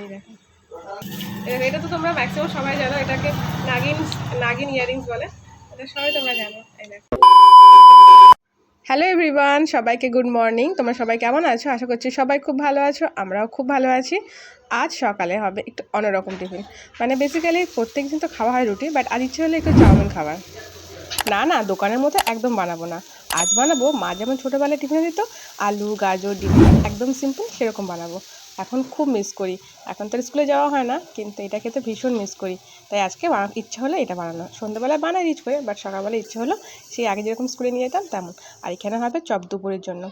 এই দেখো। এটা তো তোমরা ম্যাক্সিমাম সবাই জানো, এটাকে নাগিন নাগিন ইয়ারিংস বলে। এটা সবাই তোমরা জানো, এই দেখো। হ্যালো এভরিওয়ান সবাইকে গুড মর্নিং তোমরা সবাই কেমন আছো? আশা করছি সবাই খুব ভালো আছো, আমরাও খুব ভালো আছি। আজ সকালে হবে একটু অন্যরকম টিফিন মানে বেসিক্যালি প্রত্যেক দিন তো খাওয়া হয় রুটি বাট আর ইচ্ছে হলো একটু চাউমিন খাবার। না না, দোকানের মতো একদম বানাবো না। আজ বানাবো, মা যেমন ছোটোবেলায় টিফিনে দিত, আলু, গাজর, ডিম, একদম সিম্পল সেরকম বানাবো। এখন খুব মিস করি। এখন তো স্কুলে যাওয়া হয় না, কিন্তু এটা খেতে ভীষণ মিস করি। তাই আজকে ইচ্ছে হলো এটা বানানো সন্ধ্যেবেলায় বানাই, রিচ করে বাট সকালবেলা ইচ্ছে হলো সেই আগে যেরকম স্কুলে নিয়ে যেতাম তেমন। আর এখানে হবে চপ দুপুরের জন্য।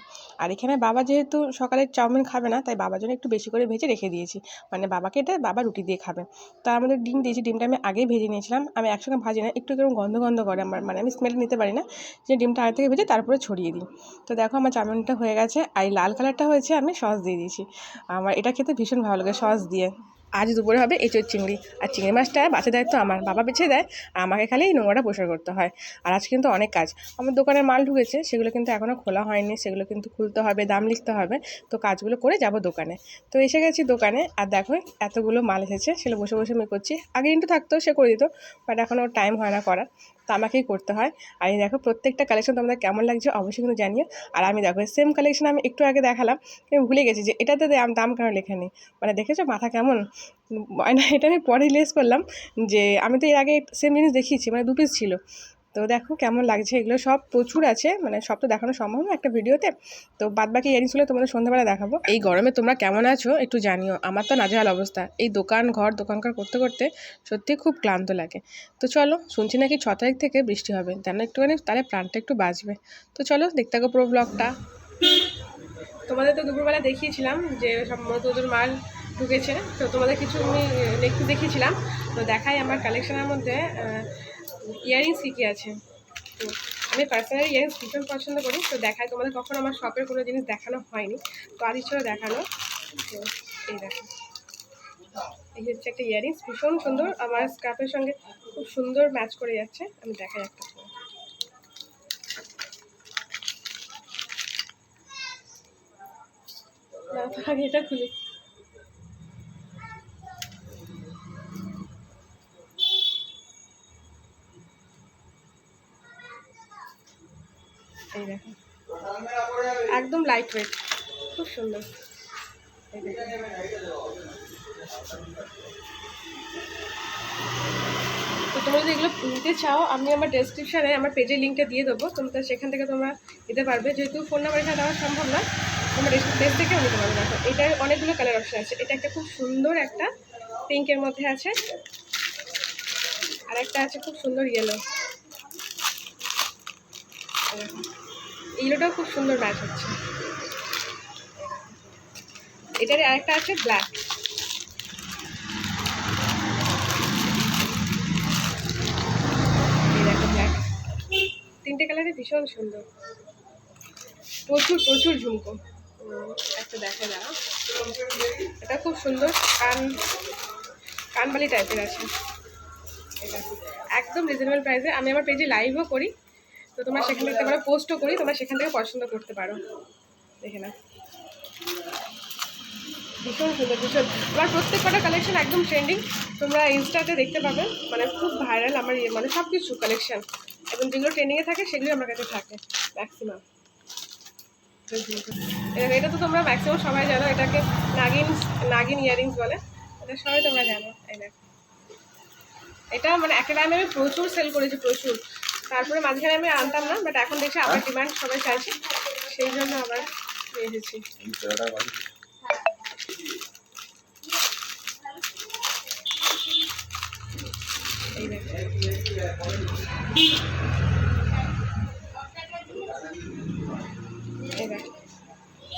আর এখানে বাবা যেহেতু সকালে চাউমিন খাবে না, তাই বাবার জন্য একটু বেশি করে ভেজে রেখে দিয়েছি। মানে বাবাকে এটা বাবা রুটি দিয়ে খাবে। তো আমাদের ডিম দিয়েছি, ডিমটা আমি আগেই ভেজে নিয়েছিলাম। আমি একসঙ্গে ভাজি না, একটু কেমন গন্ধ গন্ধ করে আমার মানে আমি স্মেল নিতে পারি না। যে ডিমটা আগে থেকে ভেজে তারপরে ছড়িয়ে দিই। তো দেখো আমার চাউমিনটা হয়ে গেছে, আর লাল কালারটা হয়েছে আমি সস দিয়ে দিয়েছি। আমার এটা খেতে ভীষণ ভালো লাগে সস দিয়ে। আজ দুপুরে হবে এঁচোর চিংড়ি। আর চিংড়ি মাছটা বাঁচার দায়িত্ব আমার, বাবা বেছে দেয় আর আমাকে খালি এই নোংরাটা পরিষ্কার করতে হয়। আর আজ কিন্তু অনেক কাজ। আমার দোকানে মাল ঢুকেছে, সেগুলো কিন্তু এখনও খোলা হয়নি, সেগুলো কিন্তু খুলতে হবে, দাম লিখতে হবে। তো কাজগুলো করে যাব দোকানে। তো এসে গেছি দোকানে, আর দেখো এতগুলো মাল এসেছে, সেগুলো বসে বসে আমি করছি। আগে কিন্তু থাকতো, সে করে দিত বাট এখন ওর টাইম হয় না করার। তো আমাকেই করতে হয়। আর এই দেখো প্রত্যেকটা কালেকশন তোমাদের কেমন লাগছে অবশ্যই কিন্তু জানিও। আর আমি দেখো সেম কালেকশন আমি একটু আগে দেখালাম, আমি ভুলে গেছি যে এটাতে দাম কেন লেখা নেই মানে দেখেছ মাথা কেমন? না এটা আমি পরে রিলেস করলাম যে আমি তো এর আগে সেম জিনিস দেখিয়েছি মানে দু পিস ছিল। তো দেখো কেমন লাগছে, এগুলো সব প্রচুর আছে মানে সব তো দেখানো সম্ভব না একটা ভিডিওতে। তো বাদ বাকি ইয়ারিংসগুলো তোমাদের সন্ধ্যাবেলা দেখাবো। এই গরমে তোমরা কেমন আছো একটু জানিও, আমার তো নাজেহাল অবস্থা। এই দোকান, ঘর দোকানকার করতে করতে সত্যি খুব ক্লান্ত লাগে। তো চলো, শুনছি নাকি ছ তারিখ থেকে বৃষ্টি হবে যেন একটুখানি তাহলে প্রাণটা একটু বাঁচবে। তো চলো, দেখতে থাকো পুরো ব্লগটা তোমাদের তো দুপুরবেলা দেখিয়েছিলাম যে সব মধুর মাল ঢুকেছে। তো তোমাদের কিছু আমি একটু দেখিয়েছিলাম। তো দেখাই আমার কালেকশনের মধ্যে ইয়ারিংস কী কী আছে। তো আমি পার্সোনালি ইয়ারিংস ভীষণ পছন্দ করি। তো দেখাই তোমাদের কখনো আমার শপের কোনো জিনিস দেখানো হয়নি। তো আর ইচ্ছে দেখানো তো এই দেখো। এই হচ্ছে একটা ইয়ারিংস ভীষণ সুন্দর। আমার স্কার্ফের সঙ্গে খুব সুন্দর ম্যাচ করে যাচ্ছে। আমি দেখাই একটা। এটা খুলি। এই দেখো। একদম লাইট ওয়েট খুব সুন্দর। তো তোমরা যদি এগুলো নিতে চাও, আমি আমার ডেসক্রিপশানে আমার পেজের লিঙ্কটা দিয়ে দেবো। তোমরা সেখান থেকে তোমরা নিতে পারবে। যেহেতু ফোন নাম্বার এখানে দেওয়া সম্ভব না, তোমরা পেজ থেকেও নিতে পারবে। দেখো, এটার অনেকগুলো কালার অপশান আছে। এটা একটা খুব সুন্দর একটা পিঙ্কের মধ্যে আছে। আর একটা আছে খুব সুন্দর ইয়েলো ইয়েলোটাও খুব সুন্দর ম্যাচ হচ্ছে। এটার আরেকটা আছে ব্ল্যাক। তিনটে কালারে ভীষণ সুন্দর। প্রচুর প্রচুর ঝুমকো। একটা দেখা যাও এটা খুব সুন্দর কান, কানবালি টাইপের আছে। একদম রিজনেবল প্রাইসে আমি আমার পেজে লাইভও করি। তো তোমরা সেখান থেকে তোমরা পোস্টও করি, তোমরা সেখান থেকে পছন্দ করতে পারো। দেখে না ভীষণ সুন্দর ভীষণ আমার প্রত্যেক কটা কালেকশন একদম ট্রেন্ডিং তোমরা ইনস্টাতে দেখতে পাবে মানে খুব ভাইরাল আমার ইয়ে মানে সব কিছু কালেকশন এবং যেগুলো ট্রেন্ডিংয়ে থাকে, সেগুলোই আমার কাছে থাকে ম্যাক্সিমাম এটা তো তোমরা ম্যাক্সিমাম সবাই জানো, এটাকে নাগিন নাগিন ইয়ারিংস বলে। এটা সবাই তোমরা জানো এটা মানে একটা টাইমে আমি প্রচুর সেল করেছি, প্রচুর। তারপরে মাঝখানে আমি আনতাম না বাট এখন দেখছি আবার ডিমান্ড সবাই চাইছে, সেই জন্য আবার এসেছি।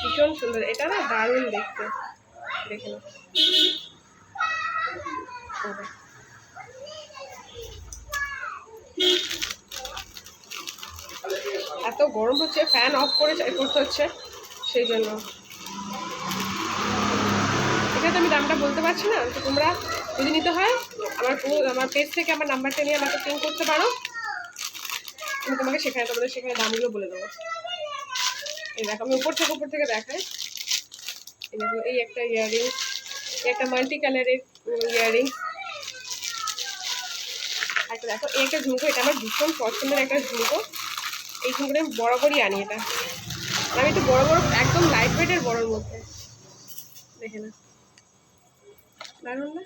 ভীষণ সুন্দর। এটা না দারুণ দেখতে। দেখে নাও। এত গরম হচ্ছে ফ্যান অফ করে করতে হচ্ছে, সেই জন্য। এটাতে আমি দামটা বলতে পারছি না, তো তোমরা যদি নিতে হয়, আমার পো- আমার পেজ থেকে আমার নাম্বারটা নিয়ে আমাকে পিন করতে পারো। আমি তোমাকে সেখানে, তোমাদের সেখানে দামগুলো বলে দেবো। এই দেখো, আমি উপর থেকে উপর থেকে দেখাই। এই দেখো, এই একটা ইয়ারিং একটা মাল্টি কালারের ইয়ারিং একটা দেখো, এই একটা ঝুমকো, এটা আমার ভীষণ পছন্দের একটা ঝুমকো। এই আমি বরাবরই আনি এটা। আমি একটু বড় বড়, একদম লাইট ওয়েটের বড়োর মধ্যে দেখে না দারুণ না?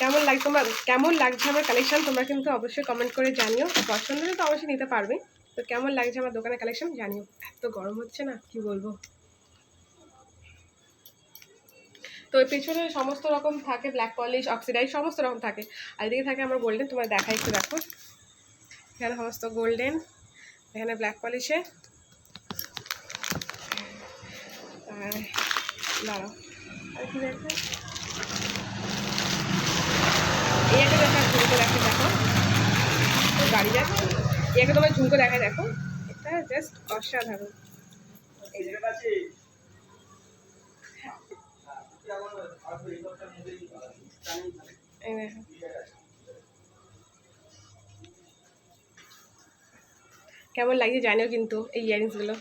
কেমন লাগছে তোমার, কেমন লাগছে আমার কালেকশন তোমরা কিন্তু অবশ্যই কমেন্ট করে জানিও। পছন্দ হলে তো অবশ্যই নিতে পারবে। তো কেমন লাগছে আমার দোকানের কালেকশন জানিও। এত গরম হচ্ছে না, কি বলব? তো পেছনে সমস্ত রকম থাকে ব্ল্যাক পলিশ অক্সিডাইজ সমস্ত রকম থাকে। আর এদিকে থাকে আমার গোল্ডেন, তোমার দেখাই একটু দেখো। এখানে সমস্ত গোল্ডেন, এখানে ব্ল্যাক পলিশে আর দাঁড়াও, আর কি দেখো? তোমার দেখা। এটা জাস্ট অসাধারণ। কেমন লাগছে জানিও কিন্তু এই ইয়ারিংসগুলো।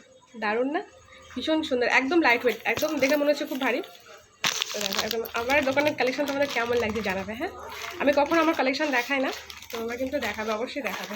দারুণ না? ভীষণ সুন্দর, একদম লাইট ওয়েট একদম দেখে মনে হচ্ছে খুব ভারী। একদম, আমার দোকানের কালেকশন তোমাদের কেমন লাগছে জানাবে হ্যাঁ? আমি কখনো আমার কালেকশন দেখাই না, তোমরা কিন্তু দেখাবে, অবশ্যই দেখাবে।